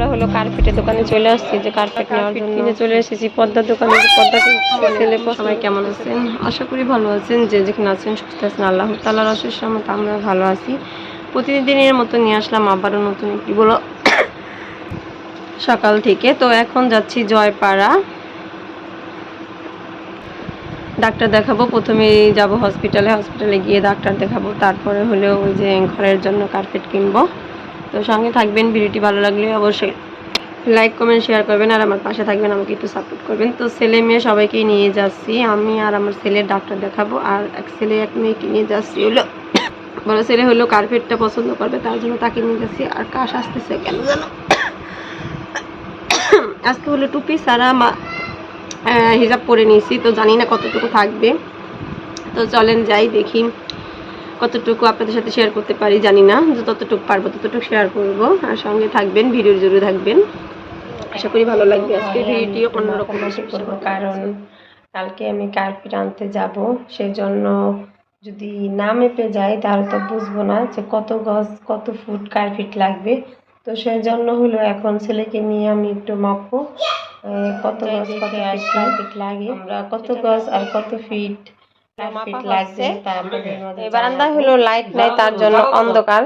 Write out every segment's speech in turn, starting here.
আমরা হলো কার্পেটের দোকানে চলে আসছি যে কার্পেট নেওয়ার জন্য। কিনে চলে এসেছি পদ্মার দোকানে যে পদ্মা কিনতে ছেলে সবাই কেমন আছেন? আশা করি ভালো আছেন যে যেখানে আছেন সুস্থ আছেন আল্লাহ তাল্লাহ রসের সময় আমরা ভালো আছি। প্রতিদিনের মতো নিয়ে আসলাম আবারও নতুন একটি বলো। সকাল থেকে তো এখন যাচ্ছি জয়পাড়া। ডাক্তার দেখাবো প্রথমে যাব হসপিটালে হসপিটালে গিয়ে ডাক্তার দেখাবো তারপরে হলেও ওই যে ঘরের জন্য কার্পেট কিনবো। তো সঙ্গে থাকবেন, ভিডিওটি ভালো লাগলে অবশ্যই লাইক কমেন্ট শেয়ার করবেন, আর আমার পাশে থাকবেন, আমাকে একটু সাপোর্ট করবেন। তো ছেলে মেয়ে সবাইকেই নিয়ে যাচ্ছি, আমি আর আমার ছেলের ডাক্তার দেখাবো, আর এক ছেলে এক মেয়েকে নিয়ে যাচ্ছি হলো। বড় ছেলে হলো কার্পেটটা পছন্দ করবে, তার জন্য তাকে নিয়ে যাচ্ছি, আর কাশ আসতেছে কেন জানো? আজকে হলো টুপি সারা মা হিজাব পরে নিয়েছি, তো জানি না কতটুকু থাকবে। তো চলেন যাই, দেখি। কতটুকু আপনাদের সাথে শেয়ার করতে পারি জানি না যে ততটুকু পারব ততটুকু শেয়ার করব। আর সঙ্গে থাকবেন ভিডিওর জুড়ে থাকবেন। আশা করি ভালো লাগবে আজকে ভিডিওটি অন্যরকম আসবে কারণ কালকে আমি কার্পেট আনতে যাব সেই জন্য যদি না মেপে যাই তাহলে তো বুঝব না যে কত গজ কত ফুট কার্পেট লাগবে। তো সেই জন্য হলো এখন ছেলেকে নিয়ে আমি একটু মাপবো কত গজ কত কার্পেট লাগে আমরা কত গজ আর কত ফিট বারান্দায় হলো লাইট নাই তার জন্য অন্ধকার।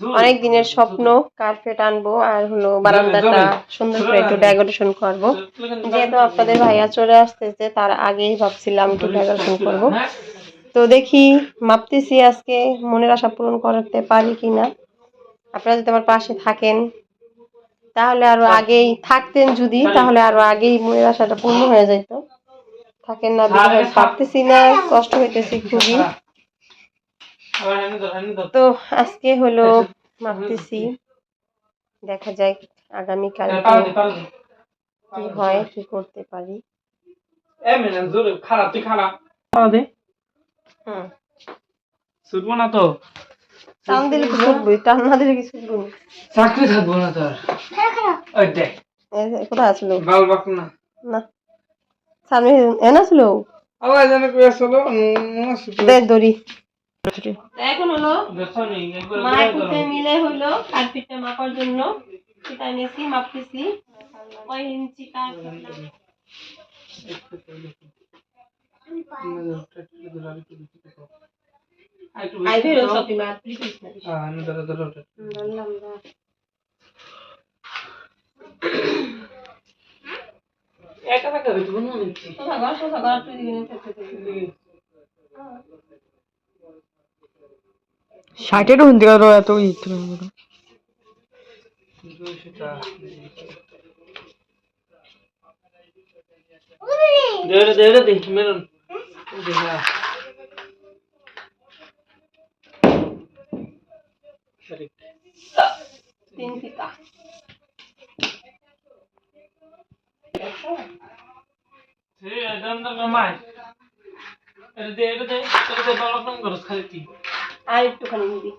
অনেক দিনের স্বপ্ন কার্পেট আনব আর হলো বারান্দাটা সুন্দর করে একটু ডেকোরেশন করব। যেহেতু আপনাদের ভাইয়া চলে আসতেছে তার আগেই ভাবছিলাম একটু ডেকোরেশন করব। তো দেখি মাপতেছি আজকে মনের আশা পূরণ করতে পারি কিনা। আপনারা যদি আমার পাশে থাকেন তাহলে আরও আগেই থাকতেন যদি তাহলে আরও আগেই মনের আশাটা পূর্ণ হয়ে যেত থাকেন না বিধায় পারতেছি না কষ্ট হইতেছে খুবই। তো আজকে হলো মাপতেছি দেখা যায় আগামী কালকে কি হয় কি করতে পারি। খারাপ তুই খারাপ। দে হুম। ছুটবো না তো। টান দিলে কি ছুটবই টান না দিলে কি ছুটবো চাকরি থাকব না তোর ওই দেখ। এই যে কোথায় আসলো বাল বাক না। না। সামনে এনে আসলো আল্লাহ জানে কই আসলো? দে দড়ি। এখন হলো মায়ের পুতে মিলে হইল কার্পেটটা মাপার জন্য। সেটা এনেছি মাপতেছি। কয় ইঞ্চি আইবে রো সবই মা প্লিজ বললাম না একা একা হইতো না নিচ্ছি। সোজা কর সোজা কর তুই দিকে থাকতে থাকতে ষাটেরও এত ই দেড় দেড় দে মেরন দেখা তিন ফিতা। আর একটুখানি নিবি।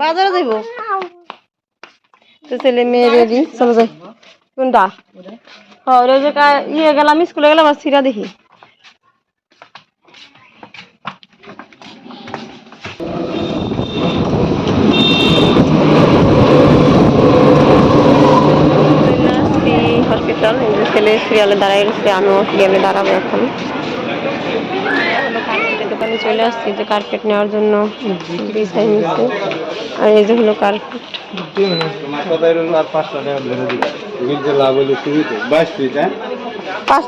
বাজারে যাইব? তো ছেলে মেয়ে রেডি চলো যাই। কোনটা? হ্যাঁ ইয়ে গেলাম স্কুলে গেলাম আর সিরা দেখি। ছেলে সিরিয়ালে দাঁড়াই রয়েছে আমিও সিরিয়ালে দাঁড়াবো এখন দোকানে চলে আসছি যে কার্পেট নেওয়ার জন্য আর এই যে হলো কার্পেট হ্যাঁ পাঁচ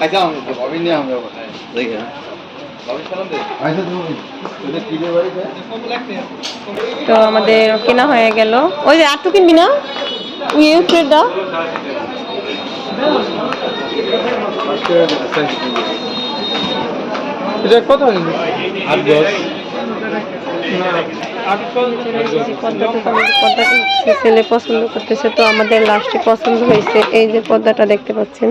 আচ্ছা তো আমাদের কেনা হয়ে গেল। ওই যে আটটু কিনবি না? এটা কত আট দশ। সে ছেলে পছন্দ করতেছে তো আমাদের লাস্টে পছন্দ হয়েছে। এই যে পদ্মাটা দেখতে পাচ্ছেন।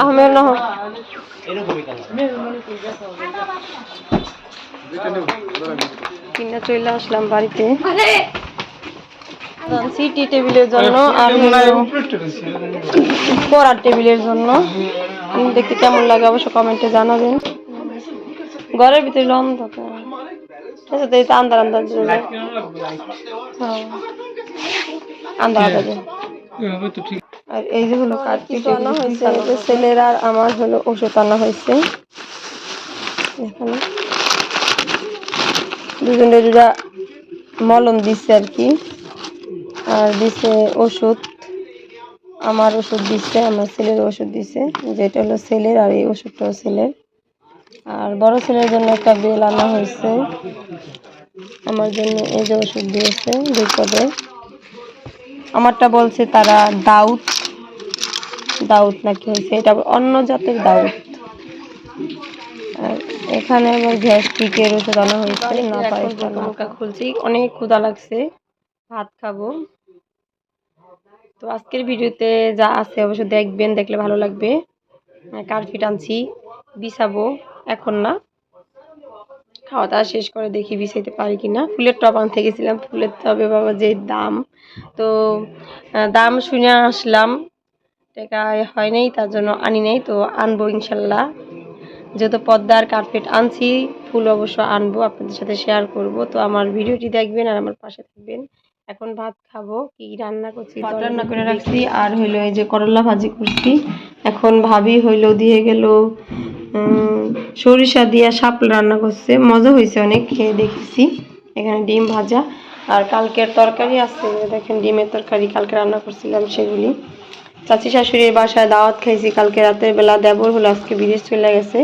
আহমেদ নহ কিনা? চলে আসলাম বাড়িতে। সিটি টেবিলের জন্য আর পড়ার টেবিলের জন্য। দেখতে কেমন লাগে অবশ্য কমেন্টে জানাবেন। ঘরের ভিতরে লম থাকে আচ্ছা তো আন্দার আন্দার হ্যাঁ। আন্দার ঠিক আর এই যে হলো কার্ডটি আনা হয়েছে। ছেলের আর আমার হলো ওষুধ আনা হয়েছে। এখানে। দুজনের দুটা মলম দিচ্ছে আর কি। আর দিছে ওষুধ। আমার ওষুধ দিচ্ছে আমার ছেলের ওষুধ দিছে। যেটা হলো ছেলের আর এই ওষুধটাও ছেলের। আর বড় ছেলের জন্য একটা বেল আনা হয়েছে। আমার জন্য এই যে ওষুধ দিয়েছে বিপদে আমারটা বলছে তারা দাউদ। দাউদ নাকি হয়েছে? এটা অন্য জাতের দাউদ। এখানে আবার গ্যাস গ্যাস্ট্রিকের ওষুধ আনা হয়েছে না পারে খুলছি? অনেক ক্ষুধা লাগছে। ভাত খাব। তো আজকের ভিডিওতে যা আছে অবশ্য দেখবেন দেখলে ভালো লাগবে। কার্ফিট আনছি বিছাবো এখন না। খাওয়া দাওয়া শেষ করে দেখি বিছাইতে পারি কিনা। ফুলের টব আনতে গেছিলাম ফুলের টবে বাবা যে দাম। তো দাম শুনে আসলাম। টাকা হয় নাই তার জন্য আনি নাই তো আনব ইনশাল্লাহ। যেহেতু পদ্মার কার্পেট আনছি ফুল অবশ্য আনব আপনাদের সাথে শেয়ার করব। তো আমার ভিডিওটি দেখবেন আর আমার পাশে থাকবেন। এখন ভাত খাব কি রান্না করছি ভাত রান্না করে রাখছি আর হইল এই যে করলা ভাজি করছি। এখন ভাবি হইল দিয়ে গেল উম, সরিষা দিয়া শাপলা রান্না করছে। মজা হয়েছে অনেক খেয়ে দেখেছি। এখানে ডিম ভাজা। আর কালকের তরকারি আছে দেখেন ডিমের তরকারি কালকে রান্না করছিলাম সেগুলি। চাচি শাশুড়ির বাসায় দাওয়াত খাইছি, কালকে রাতের বেলা দেবর হলো, আজকে বিদেশ চলে গেছে।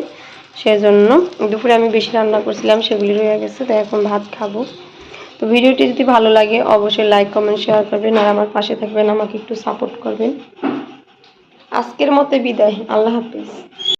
সেজন্য দুপুরে আমি বেশি রান্না করছিলাম, সেগুলি রয়ে গেছে, তাই এখন ভাত খাব। তো ভিডিওটি যদি ভালো লাগে, অবশ্যই লাইক কমেন্ট শেয়ার করবেন, আর আমার পাশে থাকবেন, আমাকে একটু সাপোর্ট করবেন। আজকের মতে বিদায়, আল্লাহ হাফিজ।